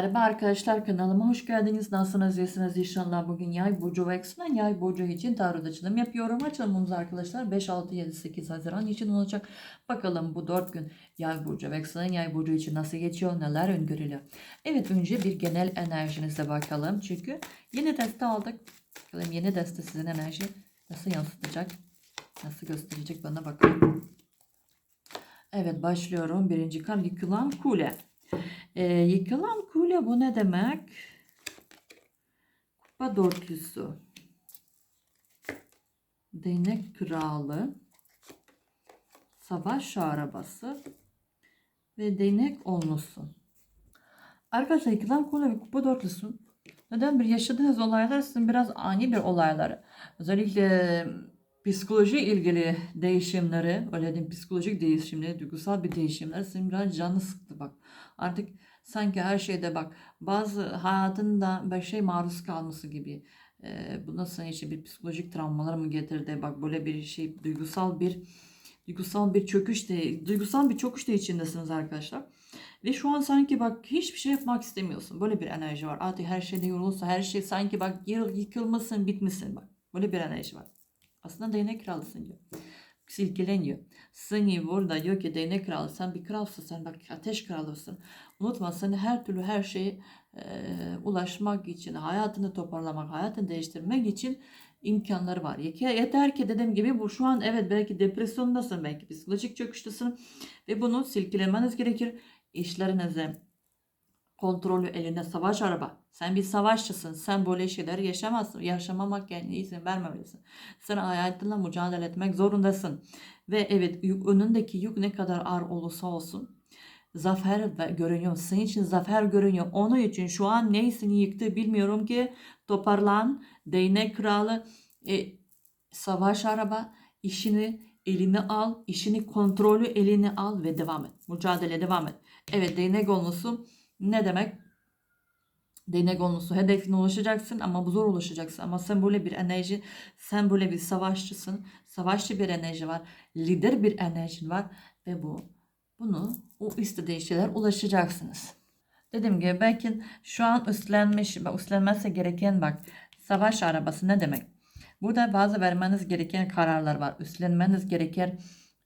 Merhaba arkadaşlar kanalıma hoş geldiniz. Nasılsınız? İyisiniz inşallah. Bugün yay burcu ve eksenen yay burcu için tarot açılım yapıyorum. Açılımımız arkadaşlar 5, 6, 7, 8 Haziran için olacak. Bakalım bu 4 gün yay burcu ve eksenen yay burcu için nasıl geçiyor, neler öngörülüyor. Evet önce bir genel enerjinize bakalım. Çünkü yeni deste aldık. Bakalım yeni deste sizin enerji nasıl yansıtacak, nasıl gösterecek bana bakalım. Evet başlıyorum. Birinci kart yıkılan kule. Ee, yıkılan kule bu ne demek? Kupa dörtlüsü. Değnek kralı. Savaş arabası. Ve değnek onlusu. Arkadaşlar yıkılan kule ve kupa dörtlüsü. Neden bir yaşadığınız olaylar sizin biraz ani bir olaylar. Özellikle psikoloji ilgili değişimleri, öyle diyeyim psikolojik değişimleri, duygusal bir değişimler sizin biraz canı sıktı bak. Artık sanki her şeyde bak bazı hayatında bir şey maruz kalması gibi. Ee, bu nasıl işte bir psikolojik travmalar mı getirdi? Bak böyle bir şey duygusal bir duygusal bir çöküş de duygusal bir çöküş de içindesiniz arkadaşlar. Ve şu an sanki bak hiçbir şey yapmak istemiyorsun. Böyle bir enerji var. Artık her şeyde yorulsa her şey sanki bak yıkılmasın bitmesin bak. Böyle bir enerji var. Aslında değnek kralısın diyor. Silkeleniyor. Seni burada diyor ki değnek kralı sen bir kralsın sen bak ateş kralısın. Unutma seni her türlü her şeye e, ulaşmak için hayatını toparlamak hayatını değiştirmek için imkanları var. Yeter ki dediğim gibi bu şu an evet belki depresyondasın belki psikolojik çöküştesin ve bunu silkelemeniz gerekir. İşlerinize kontrolü eline savaş araba. Sen bir savaşçısın. Sen böyle şeyler yaşamazsın. Yaşamamak yani izin vermemelisin. Sen hayatınla mücadele etmek zorundasın. Ve evet önündeki yük ne kadar ağır olursa olsun zafer görünüyor. Senin için zafer görünüyor. Onun için şu an neysini yıktı bilmiyorum ki toparlan. Değnek kralı e, savaş araba işini eline al. işini kontrolü eline al ve devam et. Mücadele devam et. Evet değnek olması ne demek? Değnek olması hedefine ulaşacaksın ama bu zor ulaşacaksın. Ama sen böyle bir enerji, sen böyle bir savaşçısın. Savaşçı bir enerji var. Lider bir enerjin var ve bu bunu o istediği şeyler ulaşacaksınız. Dediğim gibi belki şu an üstlenmiş, üstlenmesi gereken bak savaş arabası ne demek? Burada bazı vermeniz gereken kararlar var. Üstlenmeniz gereken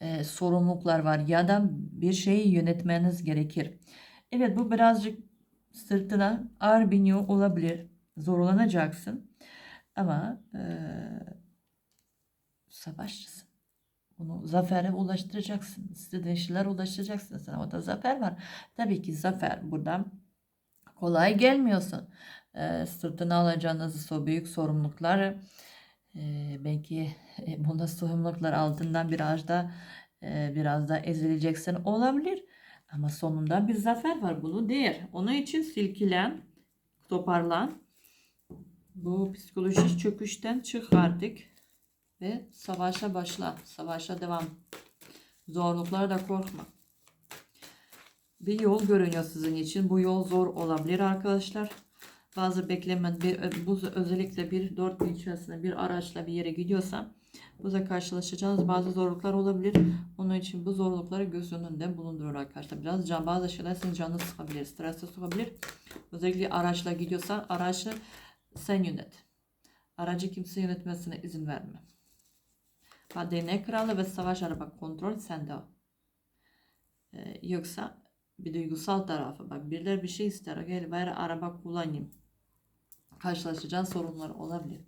e, sorumluluklar var ya da bir şeyi yönetmeniz gerekir. Evet bu birazcık sırtına ağır biniyor olabilir. Zorlanacaksın. Ama e, savaşçısın. Bunu zafere ulaştıracaksın. İstediğin şeyler ulaştıracaksın. Sana o da zafer var. Tabii ki zafer buradan kolay gelmiyorsun. E, sırtına alacağınız o büyük sorumluluklar e, belki e, bunda sorumluluklar altından biraz da e, biraz da ezileceksin olabilir. Ama sonunda bir zafer var. Bunu değer. Onun için silkilen, toparlan. Bu psikolojik çöküşten çık artık. Ve savaşa başla. Savaşa devam. Zorluklara da korkma. Bir yol görünüyor sizin için. Bu yol zor olabilir arkadaşlar. Bazı bekleme, bir, bu özellikle bir dört gün içerisinde bir araçla bir yere gidiyorsam Burada karşılaşacağınız bazı zorluklar olabilir. Onun için bu zorlukları göz önünde bulundurur arkadaşlar. Biraz can, bazı şeyler sizin canını sıkabilir, strese sokabilir. Özellikle araçla gidiyorsan aracı sen yönet. Aracı kimse yönetmesine izin verme. Değnek kralı ve savaş araba kontrol sende o. Ee, yoksa bir duygusal tarafı bak birileri bir şey ister gel bari araba kullanayım karşılaşacağın sorunlar olabilir.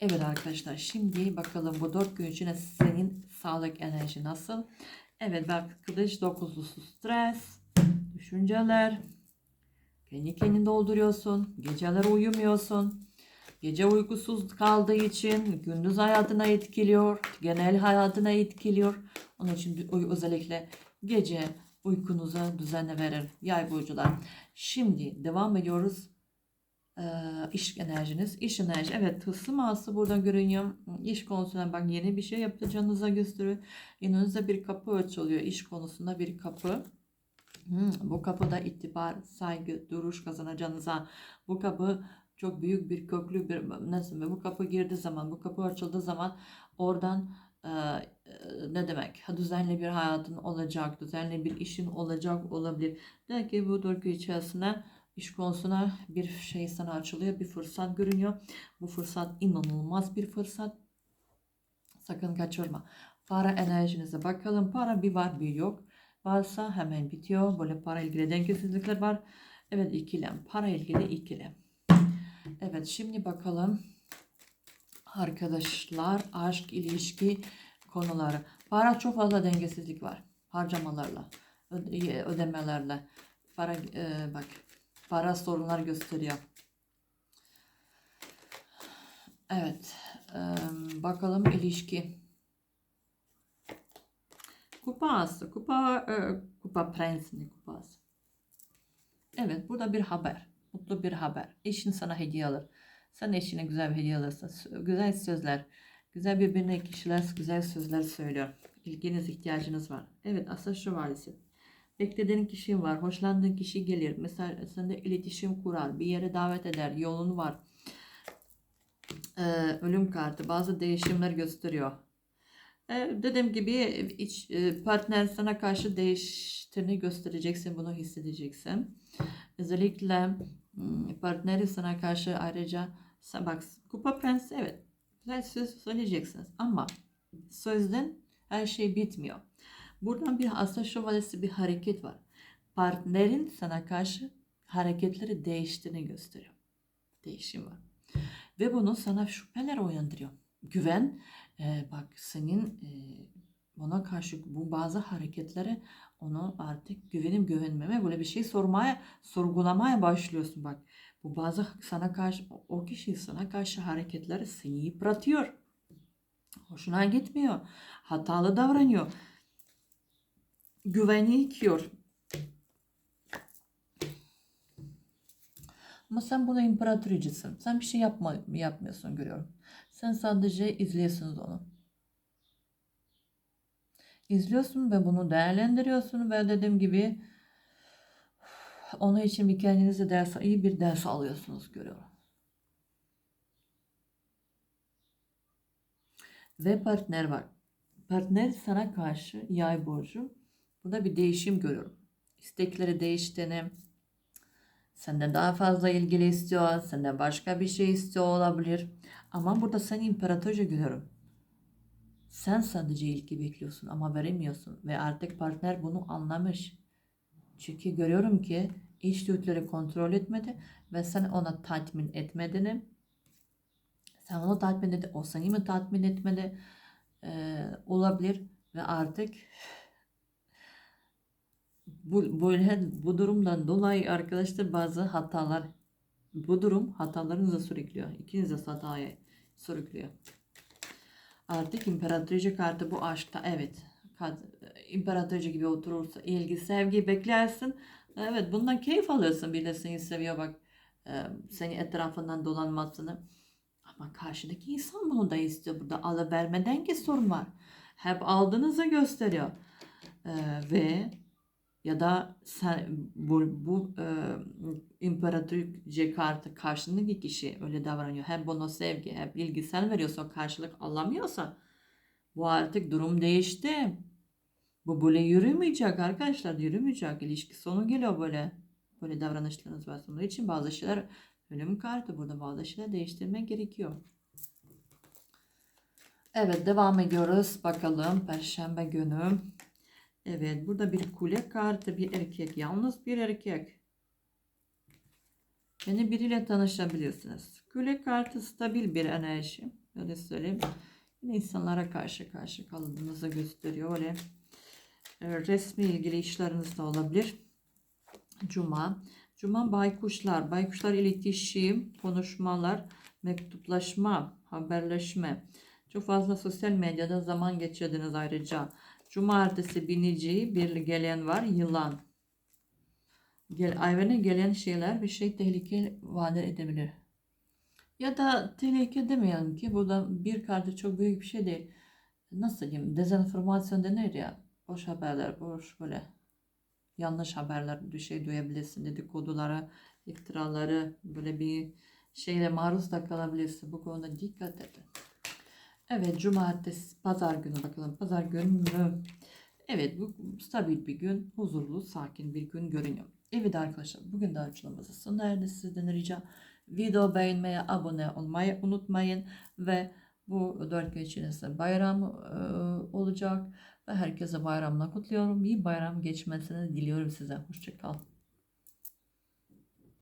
Evet arkadaşlar şimdi bakalım bu dört gün içinde senin sağlık enerji nasıl? Evet bak kılıç dokuzlusu stres, düşünceler, kendi kendini dolduruyorsun, geceler uyumuyorsun. Gece uykusuz kaldığı için gündüz hayatına etkiliyor, genel hayatına etkiliyor. Onun için özellikle gece uykunuza düzenle verir yay burcular. Şimdi devam ediyoruz iş enerjiniz. İş enerji evet tılsım ağası burada görünüyor. İş konusuna bak yeni bir şey yapacağınıza gösteriyor. Yanınızda bir kapı açılıyor. İş konusunda bir kapı. Hmm, bu kapıda itibar, saygı, duruş kazanacağınıza. Bu kapı çok büyük bir köklü bir nasıl mı? Bu kapı girdiği zaman, bu kapı açıldığı zaman oradan e, ne demek? Düzenli bir hayatın olacak, düzenli bir işin olacak olabilir. Belki bu dörgü içerisinde İş konusuna bir şey sana açılıyor, bir fırsat görünüyor. Bu fırsat inanılmaz bir fırsat. Sakın kaçırma. Para enerjinize bakalım. Para bir var bir yok. Varsa hemen bitiyor. Böyle para ilgili dengesizlikler var. Evet ikilem. Para ilgili ikilem. Evet şimdi bakalım. Arkadaşlar aşk ilişki konuları. Para çok fazla dengesizlik var. Harcamalarla, öde- ödemelerle. Para e, bak para sorunlar gösteriyor. Evet. e, bakalım ilişki. Kupa ası. Kupa, e, kupa prensini kupası. Evet burada bir haber. Mutlu bir haber. Eşin sana hediye alır. Sen eşine güzel bir hediye alırsın. Güzel sözler. Güzel birbirine kişiler güzel sözler söylüyor. İlginiz ihtiyacınız var. Evet asıl şu valisi. Beklediğin kişi var. Hoşlandığın kişi gelir. Mesela sende iletişim kurar. Bir yere davet eder. Yolun var. Ee, ölüm kartı. Bazı değişimler gösteriyor. Ee, dediğim gibi iç, e, partner sana karşı değiştiğini göstereceksin. Bunu hissedeceksin. Özellikle hmm, partneri sana karşı ayrıca bak kupa prensi evet güzel söz söyleyeceksiniz ama sözden her şey bitmiyor. Buradan bir asa şövalyesi bir hareket var. Partnerin sana karşı hareketleri değiştiğini gösteriyor. Değişim var. Ve bunu sana şüpheler uyandırıyor. Güven e, bak senin e, ona karşı bu bazı hareketleri onu artık güvenim güvenmeme böyle bir şey sormaya sorgulamaya başlıyorsun bak. Bu bazı sana karşı o kişi sana karşı hareketleri seni yıpratıyor. Hoşuna gitmiyor. Hatalı davranıyor. Güveni yıkıyor. Ama sen buna imparatoricesin. Sen bir şey yapma, yapmıyorsun görüyorum. Sen sadece izliyorsunuz onu. İzliyorsun ve bunu değerlendiriyorsun ve dediğim gibi onun için bir kendinize ders, iyi bir ders alıyorsunuz görüyorum. Ve partner var. Partner sana karşı yay burcu. Burada bir değişim görüyorum. İstekleri değiştiğini, senden daha fazla ilgili istiyor, senden başka bir şey istiyor olabilir. Ama burada sen imparatorca görüyorum. Sen sadece ilgi bekliyorsun ama veremiyorsun ve artık partner bunu anlamış. Çünkü görüyorum ki içgüdüleri kontrol etmedi ve sen ona tatmin etmediğini, sen onu tatmin etti, o seni mi tatmin etmedi Ee, olabilir ve artık bu böyle bu durumdan dolayı arkadaşlar bazı hatalar bu durum hatalarınıza sürüklüyor. İkiniz de hataya sürüklüyor. Artık imparatoriçe kartı bu aşkta evet. İmparatoriçe gibi oturursa ilgi, sevgi beklersin. Evet bundan keyif alıyorsun. Bir de seni seviyor bak. e, Seni etrafından dolanmasını. Ama karşıdaki insan bunu da istiyor. Burada alıverme denge sorun var. Hep aldığınızı gösteriyor. E, ve ya da sen bu, bu e, imparatoriçe kartı karşındaki kişi öyle davranıyor. Hem buna sevgi hem ilgi sen veriyorsa karşılık alamıyorsa bu artık durum değişti. Bu böyle yürümeyecek arkadaşlar yürümeyecek. İlişki sonu geliyor böyle. Böyle davranışlarınız var. Onun için bazı şeyler ölüm kartı burada bazı şeyler değiştirmek gerekiyor. Evet devam ediyoruz. Bakalım Perşembe günü. Evet burada bir kule kartı bir erkek. Yalnız bir erkek. Yeni biriyle tanışabilirsiniz. Kule kartı stabil bir enerji. Öyle söyleyeyim. Yine insanlara karşı karşı kaldığınızı gösteriyor. Öyle e, resmi ilgili işleriniz de olabilir. Cuma. Cuma baykuşlar. Baykuşlar iletişim, konuşmalar, mektuplaşma, haberleşme. Çok fazla sosyal medyada zaman geçirdiniz ayrıca. Cumartesi binici bir gelen var. Yılan. Gel, ayvene gelen şeyler bir şey tehlike vaat edebilir. Ya da tehlike demeyelim ki burada bir kartı çok büyük bir şey değil. Nasıl diyeyim? Dezenformasyon denir ya. Boş haberler, boş böyle yanlış haberler bir şey duyabilirsin. Dedikodulara, iftiraları böyle bir şeyle maruz da kalabilirsin. Bu konuda dikkat edin. Evet cumartesi, pazar günü bakalım. Pazar günü Evet bu stabil bir gün, huzurlu, sakin bir gün görünüyor. Evet arkadaşlar bugün de açılımımızı sona erdi. Sizden rica video beğenmeye, abone olmayı unutmayın. Ve bu dört gün içerisinde bayram e, olacak. Ve herkese bayramla kutluyorum. İyi bayram geçmesini diliyorum size. Hoşçakalın.